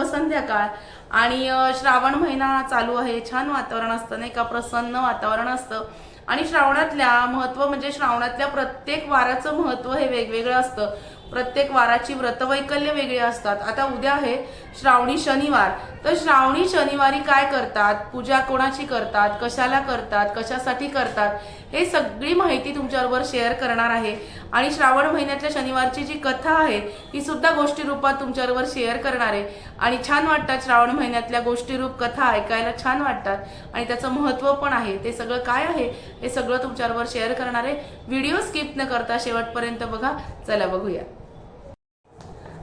शुभ संध्याकाळ आणि श्रावण महिना चालू आहे छान वातावरण असतं नाही का? प्रसन्न वातावरण असतं. आणि श्रावणातल्या महत्त्व म्हणजे श्रावणातल्या प्रत्येक वाराचं महत्त्व हे वेगवेगळं असतं. प्रत्येक वाराची व्रतवैकल्य वेगळी असतात. आता उद्या आहे श्रावणी शनिवार. तर श्रावणी शनिवारी काय करतात? पूजा कोणाची करतात? कशाला करतात? कशासाठी करतात? हे सगळी माहिती तुमच्याबरोबर शेअर करणार आहे. आणि श्रावण महिन्यातल्या शनिवारची जी कथा आहे ती सुद्धा गोष्टी रूपात तुमच्याबरोबर शेअर करणार आहे. आणि छान वाटतात श्रावण महिन्यातल्या गोष्टीरूप कथा ऐकायला छान वाटतात. आणि त्याचं महत्त्व पण आहे. ते सगळं काय आहे हे सगळं तुमच्याबरोबर शेअर करणार आहे. व्हिडिओ स्किप न करता शेवटपर्यंत बघा. चला बघूया.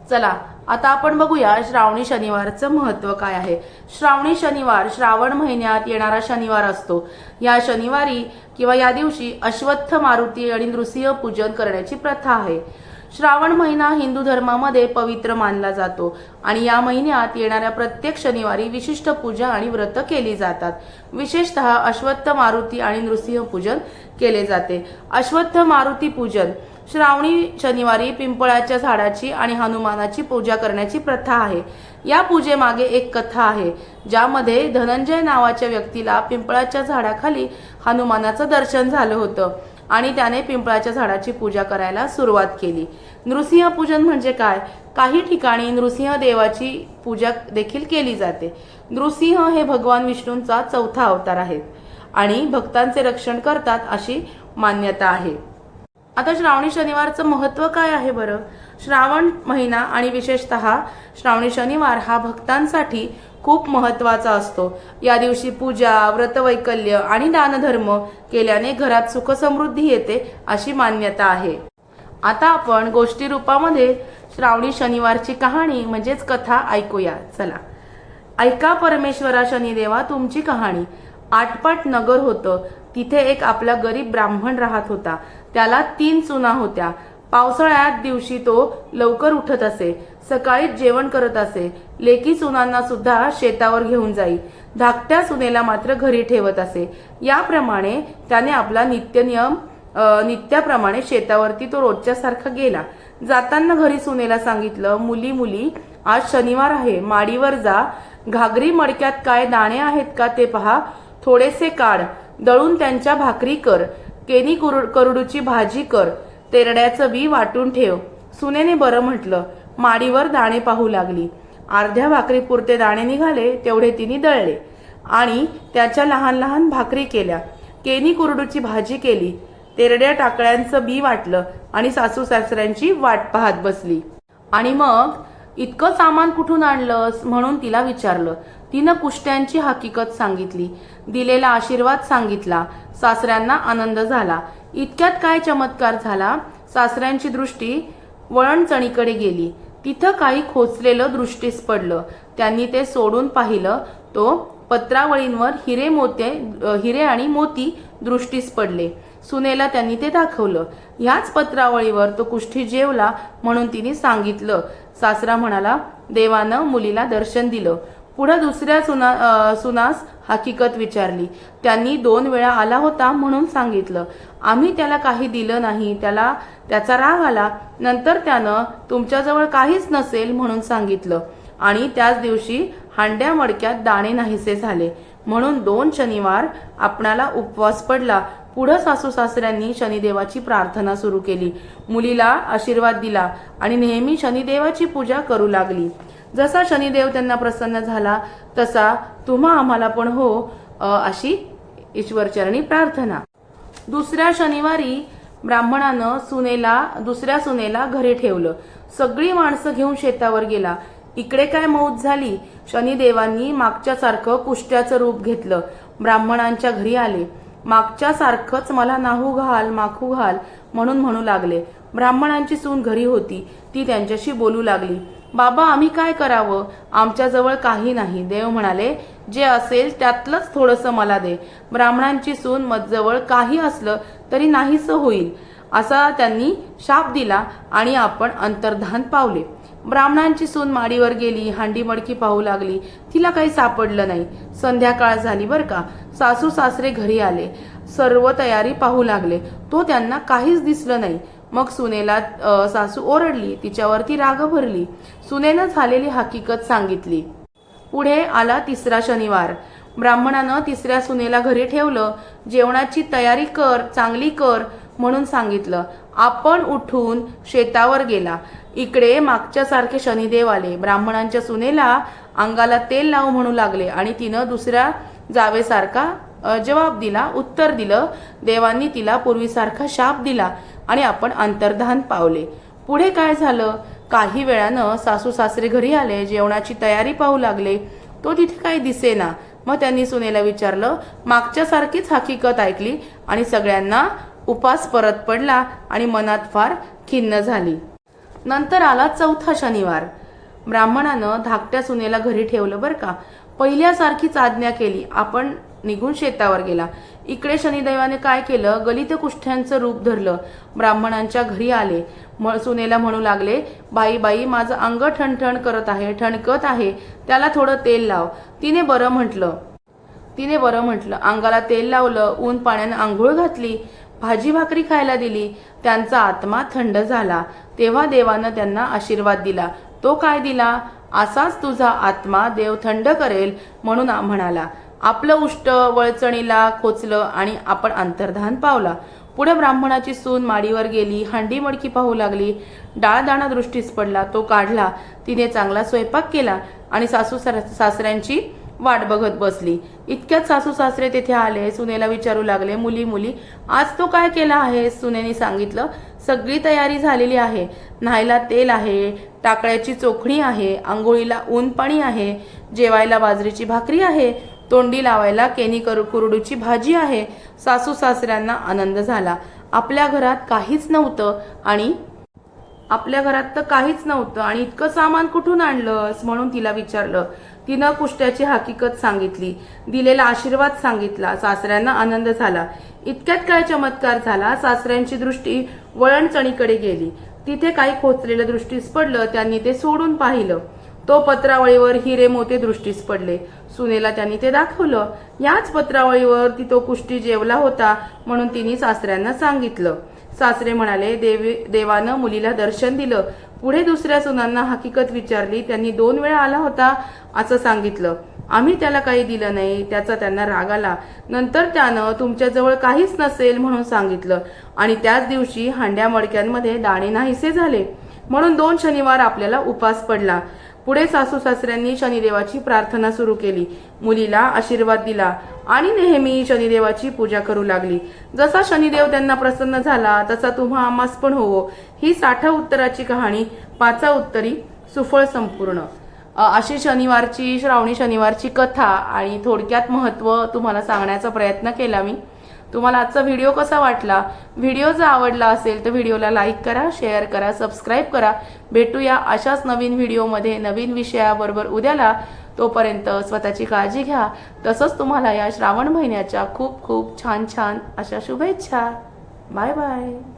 चला आता आपण बघूया श्रावणी शनिवारचं महत्त्व काय आहे. श्रावणी शनिवार श्रावण महिन्यात येणारा शनिवार असतो. या शनिवारी किंवा या दिवशी अश्वत्थ मारुती आणि नृसिंह पूजन करण्याची प्रथा आहे. श्रावण महिना हिंदू धर्मामध्ये पवित्र मानला जातो आणि या महिन्यात येणाऱ्या प्रत्येक शनिवारी विशिष्ट पूजा आणि व्रत केली जातात. विशेषतः अश्वत्थ मारुती आणि नृसिंह पूजन केले जाते. अश्वत्थ मारुती पूजन श्रावणी शनिवारी पिंपळाच्या झाडाची आणि हनुमानाची पूजा करण्याची प्रथा आहे. या पूजेमागे एक कथा आहे ज्यामध्ये धनंजय नावाच्या व्यक्तीला पिंपळाच्या झाडाखाली हनुमानाचं दर्शन झालं होतं आणि त्याने पिंपळाच्या झाडाची पूजा करायला सुरुवात केली. नृसिंह पूजन म्हणजे काय? काही ठिकाणी नृसिंह देवाची पूजा देखील केली जाते. नृसिंह हे भगवान विष्णूंचा चौथा अवतार आहेत आणि भक्तांचे रक्षण करतात अशी मान्यता आहे. आता श्रावणी शनिवारचं महत्त्व काय आहे बरं? श्रावण महिना आणि विशेषतः श्रावणी शनिवार हा भक्तांसाठी खूप महत्त्वाचा असतो. या दिवशी पूजा व्रतवैकल्य आणि दानधर्म केल्याने घरात सुखसमृद्धी येते अशी मान्यता आहे. आता आपण गोष्टी रूपामध्ये श्रावणी शनिवारची कहाणी म्हणजेच कथा ऐकूया. चला. ऐका परमेश्वरा शनिदेवा तुमची कहाणी. आटपाट नगर होतं. तिथे एक आपला गरीब ब्राह्मण राहत होता. त्याला तीन चुना होत्या. पावसाळ्यात दिवशी तो लवकर उठत असे सकाळीच जेवण करत असे. लेकी सुनांना सुद्धा शेतावर घेऊन जाई. धाकट्या सुनेला मात्र घरी ठेवत असे. याप्रमाणे त्याने आपला नित्यनियम नित्याप्रमाणे शेतावरती तो रोजच्या सारखा गेला. जाताना घरी सुनेला सांगितलं मुली मुली आज शनिवार आहे. माडीवर जा. घागरी मडक्यात काय दाणे आहेत का ते पहा. थोडेसे काढ. दळून त्यांच्या भाकरी कर. केनी कुरु- करुडूची भाजी कर तेरड्याचं बी वाटून ठेव. सुनेने बरं म्हटलं माडीवर दाणे पाहू लागली. अर्ध्या भाकरी पुरते दाणे निघाले तेवढे तिने दळले. आणि त्याच्या लहान लहान भाकरी केल्या. केनी कुरडूची भाजी केली. तेरड्या टाकळ्यांचं बी वाटलं आणि सासू सासऱ्यांची वाट पाहत बसली. आणि मग इतकं सामान कुठून आणलंस? म्हणून तिला विचारलं. तिनं कुष्ट्यांची हकीकत सांगितली दिलेला आशीर्वाद सांगितला सासऱ्यांना आनंद झाला. इतक्यात काय चमत्कार झाला? सासऱ्यांची दृष्टी वळणचणीकडे गेली. तिथं काही खोचलेलं दृष्टीस पडलं. त्यांनी ते सोडून पाहिलं. तो पत्रावळींवर हिरे मोते हिरे आणि मोती दृष्टीस पडले. सुनेला त्यांनी ते दाखवलं. ह्याच पत्रावळीवर तो कुष्ठी जेवला म्हणून तिने सांगितलं. सासरा म्हणाला देवानं मुलीला दर्शन दिलं. पुढं दुसऱ्या सुना सुनास हकीकत विचारली. त्यांनी दोन वेळा आला होता म्हणून सांगितलं. आम्ही त्याला काही दिलं नाही. त्याला त्याचा राग आला. नंतर त्यानं तुमच्याजवळ काहीच नसेल म्हणून सांगितलं. आणि त्याच दिवशी हांड्या मडक्यात दाणे नाहीसे झाले. म्हणून दोन शनिवार आपणाला उपवास पडला. पुढं सासू सासऱ्यांनी शनिदेवाची प्रार्थना सुरू केली. मुलीला आशीर्वाद दिला आणि नेहमी शनिदेवाची पूजा करू लागली. जसा शनिदेव त्यांना प्रसन्न झाला तसा तुम्हा आम्हाला पण हो अशी ईश्वरचरणी प्रार्थना. दुसऱ्या शनिवारी ब्राह्मणानं सुनेला दुसऱ्या सुनेला घरी ठेवलं. सगळी माणसं घेऊन शेतावर गेला. इकडे काय मौत झाली? शनिदेवांनी मागच्या सारखं कुष्ट्याचं रूप घेतलं. ब्राह्मणांच्या घरी आले. मागच्या सारखंच मला नाहू घाल माखू घाल म्हणून म्हणू लागले. ब्राह्मणांची सून घरी होती. ती त्यांच्याशी बोलू लागली. बाबा आम्ही काय करावं? आमच्याजवळ काही नाही. देव म्हणाले जे असेल त्यातलंच थोडंसं मला दे. ब्राह्मणांची सून मजवळ काही असलं तरी नाहीसं होईल. असा त्यांनी शाप दिला आणि आपण अंतर्धान पावले. ब्राह्मणांची सून माडीवर गेली हांडी मडकी पाहू लागली. तिला काही सापडलं नाही. संध्याकाळ झाली बर का? सासू सासरे घरी आले. सर्व तयारी पाहू लागले. तो त्यांना काहीच दिसलं नाही. मग सुनेला सासू ओरडली तिच्यावरती राग भरली. सुनेनं झालेली हकीकत सांगितली. पुढे आला तिसरा शनिवार. ब्राह्मणानं तिसऱ्या सुनेला घरी ठेवलं. जेवणाची तयारी कर चांगली कर म्हणून सांगितलं. आपण उठून शेतावर गेला. इकडे मागच्या सारखे शनिदेव आले. ब्राह्मणांच्या सुनेला अंगाला तेल लावू म्हणू लागले आणि तिनं दुसऱ्या जावेसारखा जवाब दिला उत्तर दिलं देवांनी तिला पूर्वीसारखा शाप दिला आणि आपण अंतर्धान पावले. पुढे काय झालं? काही वेळानं सासू सासरे घरी आले जेवणाची तयारी पाहू लागले. तो तिथे काही दिसेना. मग त्यांनी सुनेला विचारलं मागच्या सारखीच हकीकत ऐकली आणि सगळ्यांना उपास परत पडला आणि मनात फार खिन्न झाली. नंतर आला चौथा शनिवार. ब्राह्मणानं धाकट्या सुनेला घरी ठेवलं बरं का. पहिल्यासारखीच आज्ञा केली. आपण निघून शेतावर गेला. इकडे शनिदैवाने काय केलं? गलित कुष्ठ्यांचं रूप धरलं. ब्राह्मणांच्या घरी आले. म सुनेला म्हणू लागले बाई बाई माझं अंग ठणठण करत आहे ठणकत आहे. त्याला थोडं तेल लाव. तिने बरं म्हटलं. तिने बरं म्हटलं. अंगाला तेल लावलं ऊन पाण्यानं आंघोळ घातली भाजी भाकरी खायला दिली. त्यांचा आत्मा थंड झाला. तेव्हा देवानं त्यांना आशीर्वाद दिला. तो काय दिला? असाच तुझा आत्मा देव थंड करेल म्हणून म्हणाला. आपलं उष्ट वळचणीला खोचलं आणि आपण अंतर्धान पावला. पुढे ब्राह्मणाची सून माडीवर गेली हांडी मडकी पाहू लागली. डाळदाणा दृष्टीस पडला तो काढला. तिने चांगला स्वयंपाक केला आणि सासू सास- सासऱ्यांची वाट बघत बसली. इतक्यात सासू सासरे तेथे आले सुनेला विचारू लागले मुली मुली आज तो काय केला आहे? सुनेने सांगितलं सगळी तयारी झालेली आहे. न्हायला तेल आहे टाकळ्याची चोखणी आहे आंघोळीला ऊन पाणी आहे जेवायला बाजरीची भाकरी आहे तोंडी लावायला केनी करू कुरडूची भाजी आहे. सासू सासऱ्यांना आनंद झाला. आपल्या घरात काहीच नव्हतं आणि आपल्या घरात तर काहीच नव्हतं आणि इतकं सामान कुठून आणलंस? म्हणून तिला विचारलं. तिनं कुष्ट्याची हकीकत सांगितली दिलेला आशीर्वाद सांगितला सासऱ्यांना आनंद झाला. इतक्यात काय चमत्कार झाला? सासऱ्यांची दृष्टी वळणचणीकडे गेली. तिथे काही खोचलेलं दृष्टीस पडलं त्यांनी ते सोडून पाहिलं. तो पत्रावळीवर हिरे मोते दृष्टीस पडले. सुनेला त्यांनी ते दाखवलं. याच पत्रावळीवर ती तो कुष्टी जेवला होता म्हणून तिने सासऱ्यांना सांगितलं. सासरे म्हणाले देवी देवानं मुलीला दर्शन दिलं. पुढे दुसऱ्या सुनांना हकीकत विचारली त्यांनी दोन वेळा आला होता असं सांगितलं. आम्ही त्याला काही दिलं नाही त्याचा त्यांना राग आला. नंतर त्यानं तुमच्याजवळ काहीच नसेल म्हणून सांगितलं. आणि त्याच दिवशी हांड्या मडक्यांमध्ये दाणे नाहीसे झाले. म्हणून दोन शनिवार आपल्याला उपास पडला. पुढे सासू सासऱ्यांनी शनिदेवाची प्रार्थना सुरू केली. मुलीला आशीर्वाद दिला आणि नेहमी शनिदेवाची पूजा करू लागली. जसा शनिदेव त्यांना प्रसन्न झाला तसा तुम्हा आम्हास पण होवो. ही साठा उत्तराची कहाणी पाचा उत्तरी सुफळ संपूर्ण. अशी शनिवारची श्रावणी शनिवारची कथा आणि थोडक्यात महत्त्व तुम्हाला सांगण्याचा प्रयत्न केला मी. तुम्हाला आजचा व्हिडिओ कसा वाटला? व्हिडिओ जर आवडला असेल तर व्हिडिओला लाईक करा शेअर करा सबस्क्राईब करा. भेटूया अशाच नवीन व्हिडिओमध्ये नवीन विषयाबरोबर उद्याला. तोपर्यंत स्वतःची काळजी घ्या. तसंच तुम्हाला या श्रावण महिन्याच्या खूप खूप छान छान अशा शुभेच्छा. Bye bye